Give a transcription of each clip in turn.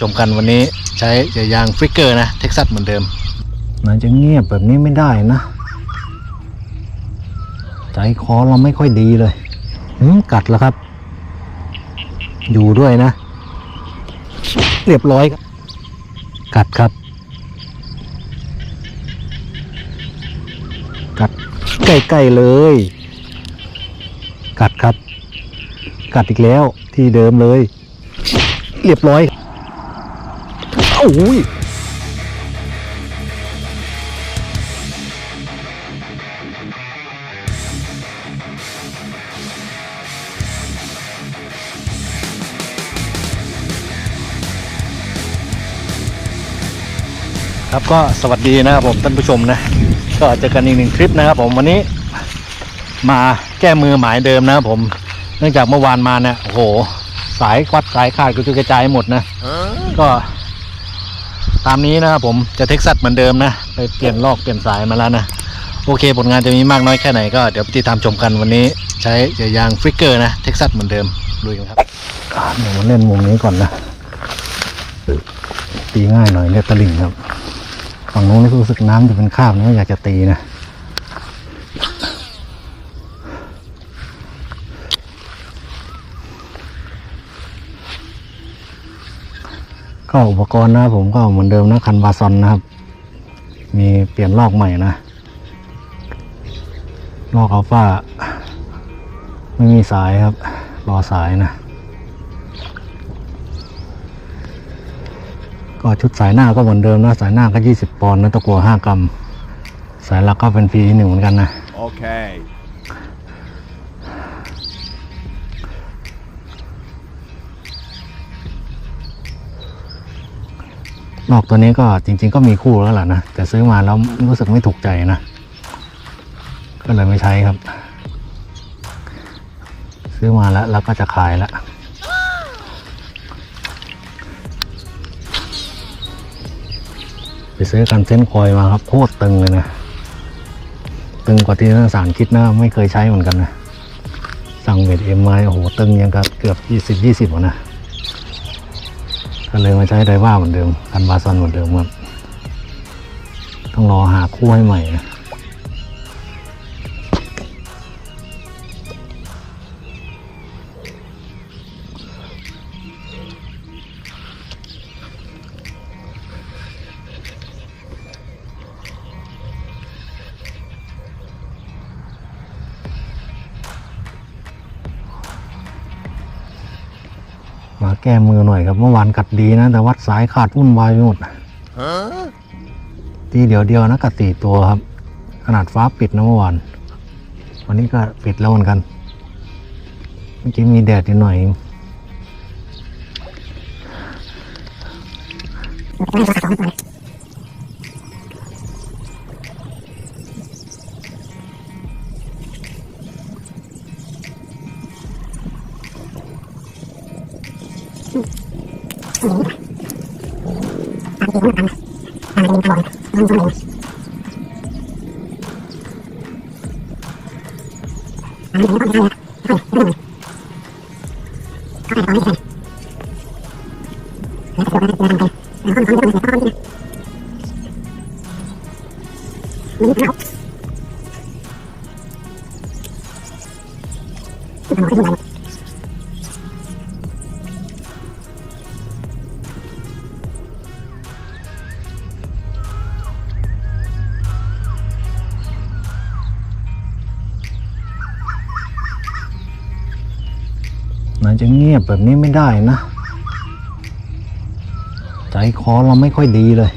ชมกันวันนี้ใช้ยางฟลิกเกอร์นะเท็กซัสเหมือนเดิมมันจะเงียบแบบนี้ไม่ได้นะ ใจคอเราไม่ค่อยดีเลยหืมกัดแล้วครับ อยู่ด้วยนะ เรียบร้อยครับกัดครับ กัดใกล้ๆเลย กัดครับ กัดอีกแล้วที่เดิมเลย เรียบร้อย โอ้ยครับก็สวัสดีนะครับผมท่านผู้ชมนะก็เจอกันอีกหนึ่งคลิปนะครับผมวันนี้มาแก้มือหมายเดิมนะครับผม เนื่องจากเมื่อวานมาเนี่ยโอ้โหสายควัดสายขาดกระจุยกระจายหมดนะ ก็ ตามนี้นะครับผมจะเท็กซัสเหมือนเดิมนะ ไปเปลี่ยนลอกเปลี่ยนสายมาแล้วนะ โอเค ผลงานจะมีมากน้อยแค่ไหนก็เดี๋ยวไปติดตามชมกันวันนี้ใช้ยางฟลิกเกอร์นะเท็กซัสเหมือนเดิมลุยกันครับเดี๋ยวมาเล่นมุมนี้ก่อนนะ ตีง่ายหน่อยเนี่ยตะลิ่งครับ ฝั่งนู้นรู้สึกน้ำจะเป็นคาบนะอยากจะตีนะ ก็อุปกรณ์นะผมก็เหมือนเดิมนะคันวาซอนนะครับ มีเปลี่ยนลอกใหม่นะลอกอัลฟาไม่มีสายครับ รอสายนะ ก็ชุดสายหน้าก็เหมือนเดิมนะ สายหน้าก็ 20 ปอนด์นะตะกัว5กรัม สายหลักก็เป็น P หนึ่งเหมือนกันนะ Okay. นอกตัวนี้ก็จริง ๆ ก็มีคู่แล้วล่ะนะแต่ซื้อมาแล้วรู้สึกไม่ถูกใจนะ ก็เลยไม่ใช้ครับ ซื้อมาแล้วแล้วก็จะขายแล้วไปซื้อกันเส้นคอยมาครับโคตรตึงเลยนะ ตึงกว่าที่นักสารคิดนะไม่เคยใช้เหมือนกันนะ สั่งเวทเอ็มมาโอ้โหตึงยังกับเกือบยี่สิบยี่สิบนะ ก็เลยมาใช้ไดว่าเหมือนเดิมกันบาซอนเหมือนเดิมครับต้องรอหาคู่ให้ใหม่นะ แก้มือหน่อยครับเมื่อวานกัดดีนะ แต่วัดสายขาดวุ่นวายไปหมด Huh? ทีเดียวเดียวนะกัดสี่ตัวครับ ขนาดฟ้าปิดนะเมื่อวานวันนี้ก็ปิดแล้วเหมือนกันเมื่อกี้มีแดดนิดหน่อยเอง มัน จะเงียบแบบนี้ไม่ได้นะ ใจคอเราไม่ค่อยดีเลย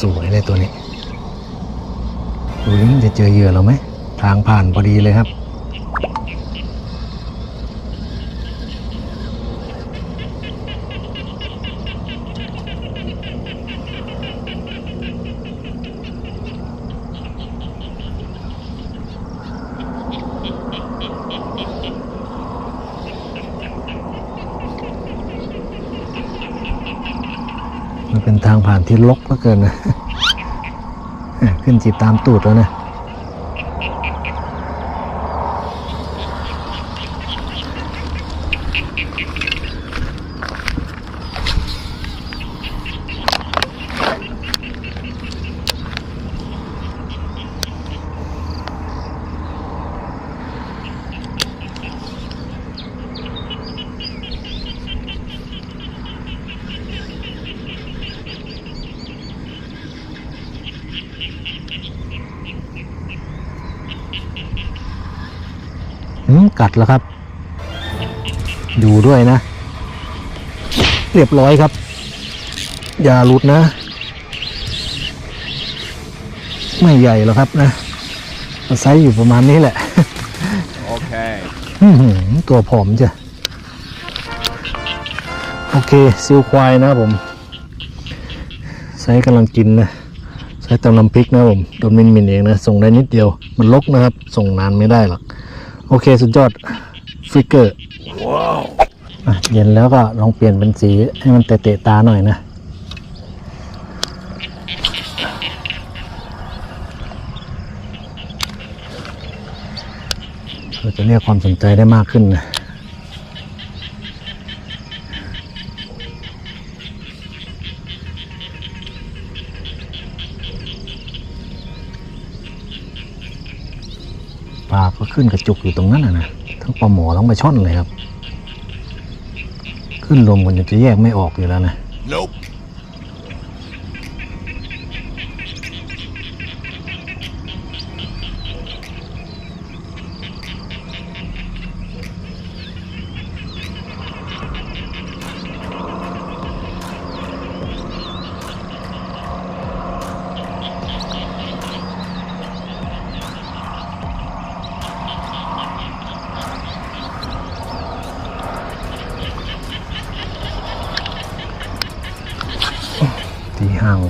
สวยเลยตัวนี้ดูดิมันจะเจอเหยื่อเราไหม ทางผ่านพอดีเลยครับ ทางผ่านที่ลกเหลือเกินนะ ขึ้นจีบตามตูดแล้วนะ กัดแล้วครับดูด้วยนะ เรียบร้อยครับ อย่าหลุดนะ ไม่ใหญ่หรอกครับนะไซส์อยู่ประมาณนี้แหละ Okay. อื้อหือตัวผอมจ้ะ โอเคซิลควายนะครับผม ไซส์กำลังกินนะใช้ตำน้ำพริกนะครับผมโดนมินมินเองนะ ส่งได้นิดเดียว มันลกนะครับ ส่งนานไม่ได้หรอก โอเคสุดยอดฟิกเกอร์ Whoa. อะเย็นแล้วก็ลองเปลี่ยนเป็นสีให้มันเตะๆตาหน่อยนะ เราจะเรียกความสนใจได้มากขึ้นนะาก็ขึ้นกระจุกอยู่ตรงนั้นนะนะทั้งปลาหมอทั้งปลาช่อนเลยครับ ขึ้นรวมกันจนจะแยกไม่ออกอยู่แล้วนะ Nope.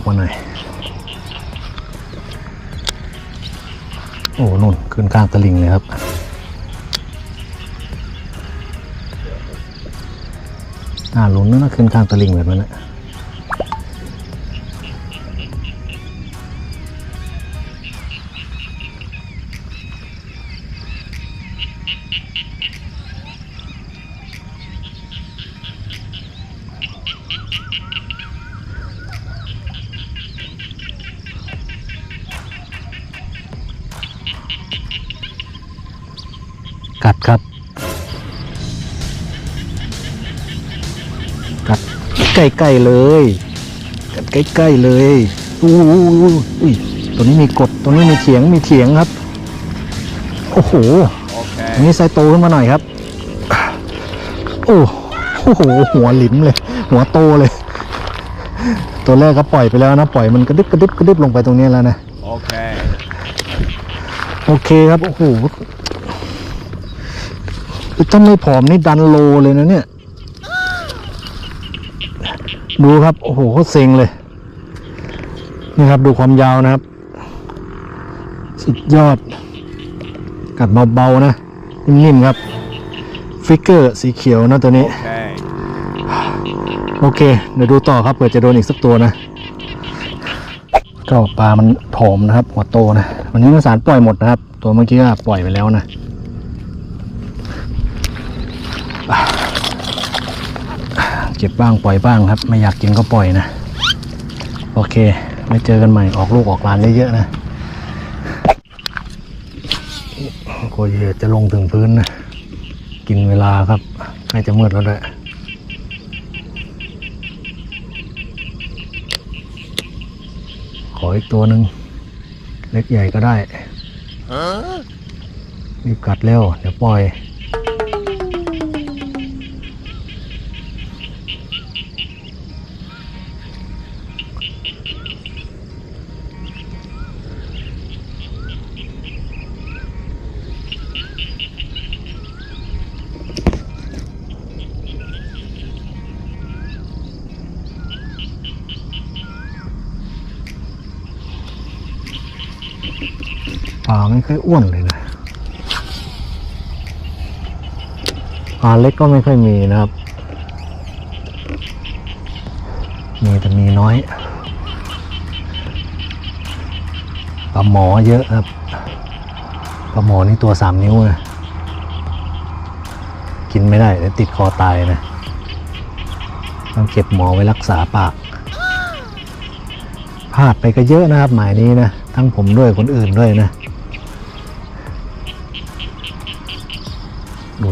มาหน่อย โอ้นุ่นขึ้นข้างตะลิงเลยครับน่าลุ้นนะนะขึ้นข้างตะลิงแบบนั้นนะ กัดครับกัดใกล้ๆเลยกัดใกล้ๆเลยอู้หูอุ้ยตัวนี้มีกดตัวนี้มีเถียงมีเถียงครับโอ้โห Okay. อันนี้ไซโตขึ้นมาหน่อยครับโอ้โอ้โหหัวหลิมเลย หัวโตเลย ตัวแรกก็ปล่อยไปแล้วนะ ปล่อยมันกระดึบกระดึบกระดึบลงไปตรงนี้แล้วนะ Okay. โอเคครับ โอ้โห ถ้าไม่ผอมนี่ดันโลเลยนะเนี่ย ดูครับ โอ้โหเขาเซ็งเลย นี่ครับดูความยาวนะครับ สุดยอด กัดเบาๆนะ นิ่มๆครับ ฟิกเกอร์สีเขียวนะตัวนี้ โอเค เดี๋ยวดูต่อครับเผื่อจะโดนอีกสักตัวนะก็ปลามันผอมนะครับ หัวโตนะ วันนี้นสารปล่อยหมดนะครับ ตัวเมื่อกี้ก็ปล่อยไปแล้วนะ เก็บบ้างปล่อยบ้างครับ ไม่อยากกินก็ปล่อยนะ โอเคไม่เจอกันใหม่ออกลูกออกหลานเยอะๆนะกลัวเยจะลงถึงพื้นนะ กินเวลาครับใกล้จะมืดแล้วด้วยขออีกตัวหนึ่งเล็กใหญ่ก็ได้รีบกัดเร็ว เดี๋ยวปล่อย ปลาไม่ค่อยอ้วนเลยนะปลาเล็กก็ไม่ค่อยมีนะครับ มีแต่มีน้อย ปลาหมอเยอะครับ ปลาหมอนี่ตัวสามนิ้วนะกินไม่ได้เดี๋ยวติดคอตายนะ ต้องเก็บหมอไว้รักษาปากพลาดไปก็เยอะนะครับ หมายนี้นะ ทั้งผมด้วยคนอื่นด้วยนะ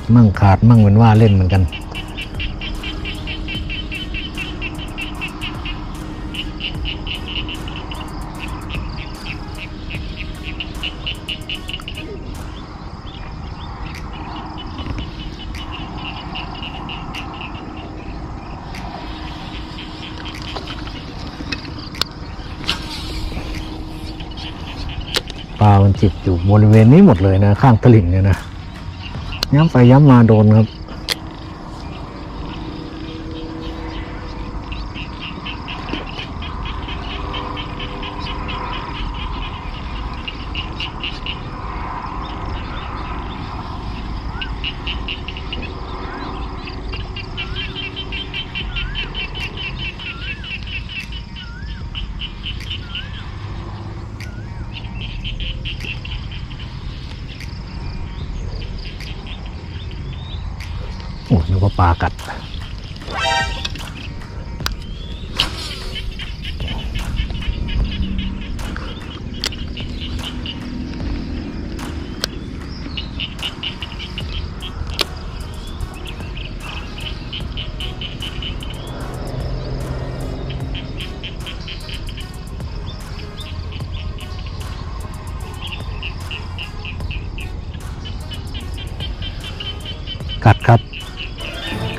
ดมั่งขาดมั่งเป็นว่าเล่นเหมือนกัน ปลามันจิบอยู่บริเวณนี้หมดเลยนะ ข้างตลิ่งเนี่ยนะ ย้ำไปย้ำมาโดนครับ ว่าปลากัด กัดครับ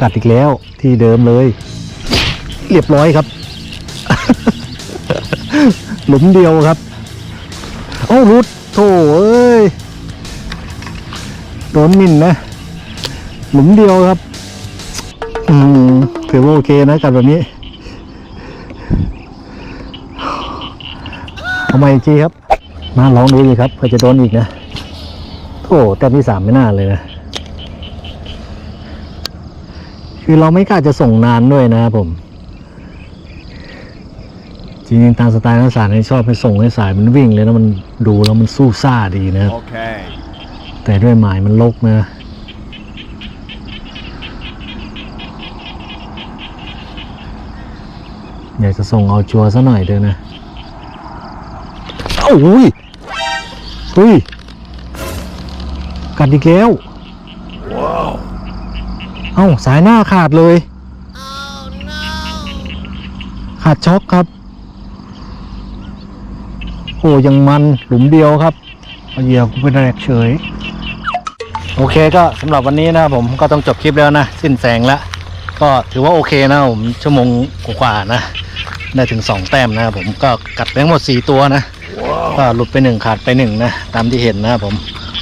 กัดอีกแล้วที่เดิมเลย เรียบร้อยครับ หลุมเดียวครับโอ้รุดโถเอ้ยโดนมินนะ หลุมเดียวครับอืมถือว่าโอเคนะกัดแบบนี้เอามาอีกทีครับ มาลองดูดีครับเพื่อจะโดนอีกนะโถแต้มที่สามไม่น่าเลยนะ คือเราไม่กล้าจะส่งนานด้วยนะครับผม จริงๆตามสไตล์นักศึกษาเนี่ยชอบให้ส่งให้สายมันวิ่งเลยนะมันดูแล้วมันสู้ซ่าดีนะครับ Okay. แต่ด้วยหมายมันลกนะอยากจะส่งเอาชัวร์ซะหน่อยเดียวนะเอ้าอุ้ยเฮ้ยกัดอีกแล้ว เอ้าสายหน้าขาดเลยขาดช็อกครับ โอ้ยังมันหลุมเดียวครับเอาเหยื่อกูไปแรกเฉย โอเคก็สำหรับวันนี้นะครับผมก็ต้องจบคลิปแล้วนะ สิ้นแสงแล้ว ก็ถือว่าโอเคนะผมชั่วโมงกว่าๆนะ ได้ถึง 2 แต้มนะครับผมก็กัดไปทั้งหมด 4 ตัวนะ ก็หลุดไป 1 ขาดไป 1 นะ ตามที่เห็นนะครับผม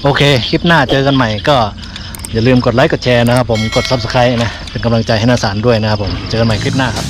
โอเค คลิปหน้าเจอกันใหม่ก็ อย่าลืมกดไลค์กดแชร์นะครับผมกด subscribe นะ เป็นกำลังใจให้นาสารด้วยนะครับผม เจอกันใหม่คลิปหน้าครับ